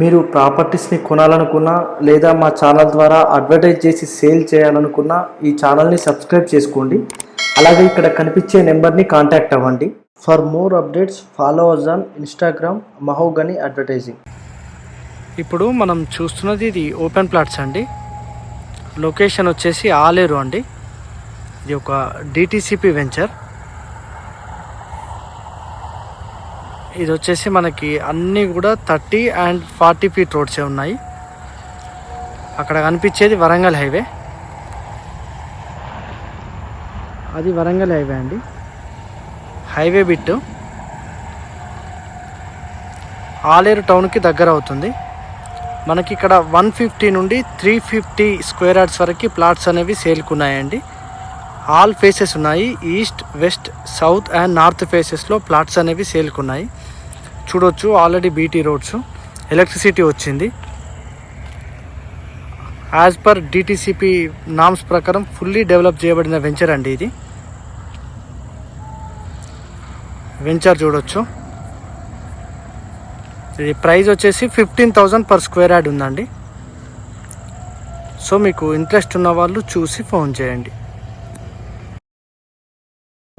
మీరు ప్రాపర్టీస్ని కొనాలనుకున్నా లేదా మా ఛానల్ ద్వారా అడ్వర్టైజ్ చేసి సేల్ చేయాలనుకున్నా ఈ ఛానల్ని సబ్స్క్రైబ్ చేసుకోండి. అలాగే ఇక్కడ కనిపించే నెంబర్ని కాంటాక్ట్ అవ్వండి. For more updates follow us on Instagram mahogany advertising. ఇప్పుడు మనం చూస్తున్నది ఇది ఓపెన్ ప్లాట్స్ అండి. లొకేషన్ వచ్చేసి ఆలేరు అండి. ఇది ఒక డిటిసిపి వెంచర్. ఇది వచ్చేసి మనకి అన్నీ కూడా థర్టీ అండ్ ఫార్టీ ఫీట్ రోడ్సే ఉన్నాయి. అక్కడ కనిపించేది వరంగల్ హైవే. అది వరంగల్ హైవే అండి. Highway bit. ఆలేరు టౌన్కి దగ్గర అవుతుంది. మనకి ఇక్కడ వన్ ఫిఫ్టీ నుండి త్రీ ఫిఫ్టీ స్క్వేర్ యార్డ్స్ వరకు ప్లాట్స్ అనేవి సేల్కున్నాయండి. ఆల్ ఫేసెస్ ఉన్నాయి. East west south and north ఫేసెస్లో plots అనేవి సేల్కున్నాయి. చూడొచ్చు ఆల్రెడీ బీటీ రోడ్స్. ఎలక్ట్రిసిటీ వచ్చింది. యాజ్ పర్ డిటీసీపీ నామ్స్ ప్రకారం ఫుల్లీ డెవలప్ చేయబడిన వెంచర్ అండి ఇది. వెంచర్ చూడొచ్చు. ఇది ప్రైస్ వచ్చేసి fifteen thousand per square yard ఉందండి. సో మీకు ఇంట్రెస్ట్ ఉన్న వాళ్ళు చూసి ఫోన్ చేయండి.